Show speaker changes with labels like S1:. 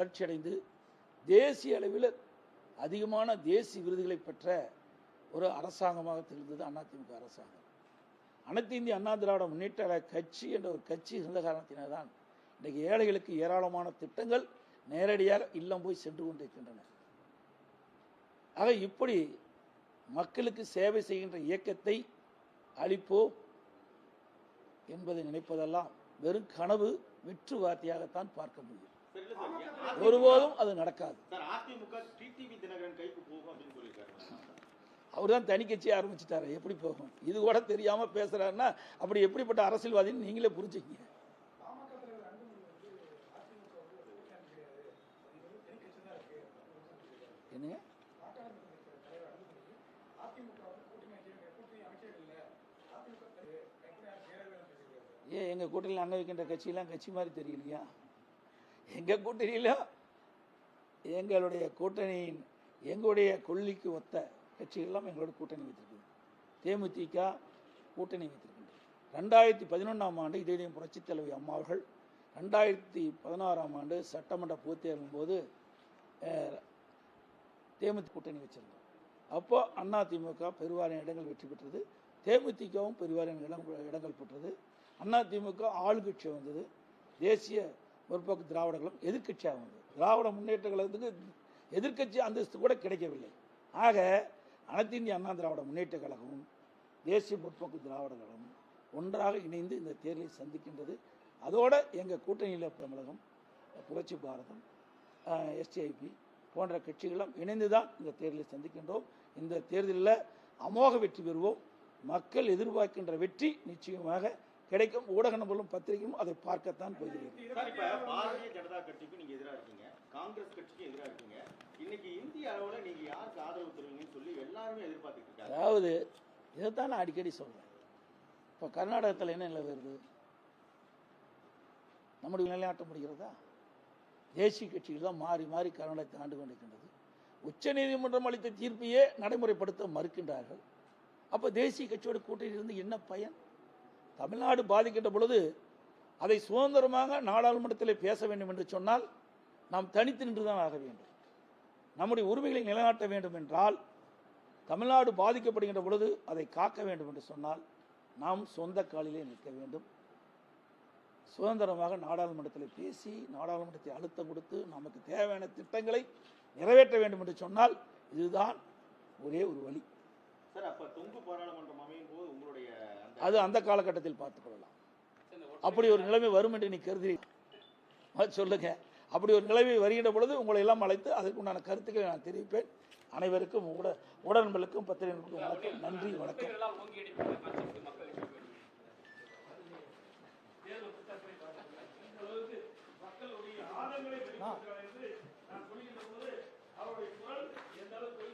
S1: வளர்ச்சியடைந்து தேசிய அளவில் அதிகமான தேசிய விருதுகளை பெற்ற ஒரு அரசாங்கமாக திகழ்ந்தது அதிமுக அரசாங்கம். அனைத்து இந்திய அண்ணா திராவிட முன்னேற்ற கட்சி என்ற ஒரு கட்சி இருந்த காரணத்தினால்தான் இன்றைக்கு ஏழைகளுக்கு ஏராளமான திட்டங்கள் நேரடியாக இல்லம் போய் சென்று கொண்டிருக்கின்றன. ஆக இப்படி மக்களுக்கு சேவை செய்கின்ற இயக்கத்தை அளிப்போம் என்பதை நினைப்பதெல்லாம் வெறும் கனவு வெற்று வார்த்தையாகத்தான் பார்க்க முடியும். ஒருபோதும் அது நடக்காது. அவர் தான் தனி கட்சி ஆரம்பிச்சிட்டாரு. எப்படி போகும்? இது கூட தெரியாம பேசுறாருன்னா அப்படி எப்படிப்பட்ட அரசியல்வாதின்னு நீங்களே புரிஞ்சுக்கங்க. என்னங்க? ஏன் எங்க கூட்டணியில் அங்க வைக்கின்ற கட்சியெல்லாம் கட்சி மாதிரி தெரியலையா? எங்கள் கூட்டணியில்? எங்களுடைய கூட்டணியின் எங்களுடைய கொள்ளிக்கு ஒத்த கட்சிகள்லாம் எங்களோட கூட்டணி வைத்திருக்குது. தேமுதிக கூட்டணி வைத்திருக்கின்றது. ரெண்டாயிரத்தி பதினொன்றாம் ஆண்டு இதயம் புரட்சித் தலைவி அம்மா அவர்கள் ரெண்டாயிரத்தி பதினாறாம் ஆண்டு சட்டமன்ற பொதுத் போது தேமுதி கூட்டணி வச்சிருந்தோம். அப்போது அண்ணா திமுக பெருவாரியான இடங்கள் வெற்றி பெற்றது. தேமுதிகவும் பெருவாரியான இடம் இடங்கள் பெற்றது. அண்ணா திமுக ஆளுங்கட்சி வந்தது. தேசிய முற்போக்கு திராவிடர்களும் எதிர்க்கட்சியாக வந்தது திராவிட முன்னேற்ற கழகத்துக்கு எதிர்க்கட்சி அந்தஸ்து கூட கிடைக்கவில்லை. ஆக அனைத்து இந்திய அண்ணா திராவிட முன்னேற்ற கழகமும் தேசிய முற்போக்கு திராவிட கழகமும் ஒன்றாக இணைந்து இந்த தேர்தலை சந்திக்கின்றது. அதோடு எங்கள் கூட்டணியில் தமிழகம் புரட்சி பாரதம் எஸ்டிஐபி போன்ற கட்சிகளும் இணைந்து தான் இந்த தேர்தலை சந்திக்கின்றோம். இந்த தேர்தலில் அமோக வெற்றி பெறுவோம். மக்கள் எதிர்பார்க்கின்ற வெற்றி நிச்சயமாக கிடைக்கும் ஊடக நம்பர்களும் பத்திரிகையும் அதை பார்க்கத்தான் போகிறீர்கள்
S2: பாரதிய ஜனதா கட்சிக்கும் நீங்க எதிரா இருக்கீங்க. காங்கிரஸ் கட்சிக்கும் எதிரா இருக்கீங்க. இன்னைக்கு இந்திய அளவுல நீங்க யாருக்கு ஆதரவு தருவீங்கன்னு சொல்லி எல்லாருமே எதிர்பார்த்துட்டு இருக்காங்க.
S1: அதாவது இதைத்தான் நான் அடிக்கடி சொல்றேன். இப்போ கர்நாடகத்தில் என்ன நிலை வருது? நம்முடைய நிலையாட்ட முடிகிறதா? தேசிய கட்சிகள் தான் மாறி மாறி கர்நாடகத்தை ஆண்டு கொண்டிருக்கின்றது. உச்ச நீதிமன்றம் அளித்த தீர்ப்பையே நடைமுறைப்படுத்த மறுக்கின்றார்கள். அப்போ தேசிய கட்சியோட கூட்டணி இருந்து என்ன பயன்? தமிழ்நாடு பாதிக்கின்ற பொழுது அதை சுதந்திரமாக நாடாளுமன்றத்தில் பேச வேண்டும் என்று சொன்னால் நாம் தனித்து நின்று தான் ஆக வேண்டும். நம்முடைய உரிமைகளை நிலைநாட்ட வேண்டும் என்றால் தமிழ்நாடு பாதிக்கப்படுகின்ற பொழுது அதை காக்க வேண்டும் என்று சொன்னால் நாம் சொந்த காலிலே நிற்க வேண்டும். சுதந்திரமாக நாடாளுமன்றத்தில் பேசி நாடாளுமன்றத்தை அழுத்தம் கொடுத்து நமக்கு தேவையான திட்டங்களை நிறைவேற்ற வேண்டும் என்று சொன்னால் இதுதான் ஒரே ஒரு வழி.
S2: சார் அப்போ தொங்கு பாராளுமன்றம் அமையும் போது
S1: அது அந்த காலகட்டத்தில் பார்த்துக்கொள்ளலாம். அப்படி ஒரு நிலைமை வரும் என்று நீ கருதுறீங்க சொல்லுங்க. அப்படி ஒரு நிலைமை வருகின்ற பொழுது உங்களை எல்லாம் அழைத்து அதற்குண்டான கருத்துக்களை நான் தெரிவிப்பேன். அனைவருக்கும் உட உடன்பலுக்கும் பத்திரிகைகளுக்கும் வணக்கம். நன்றி வணக்கம்.
S3: அவருடைய குரல் எந்த அளவுக்கு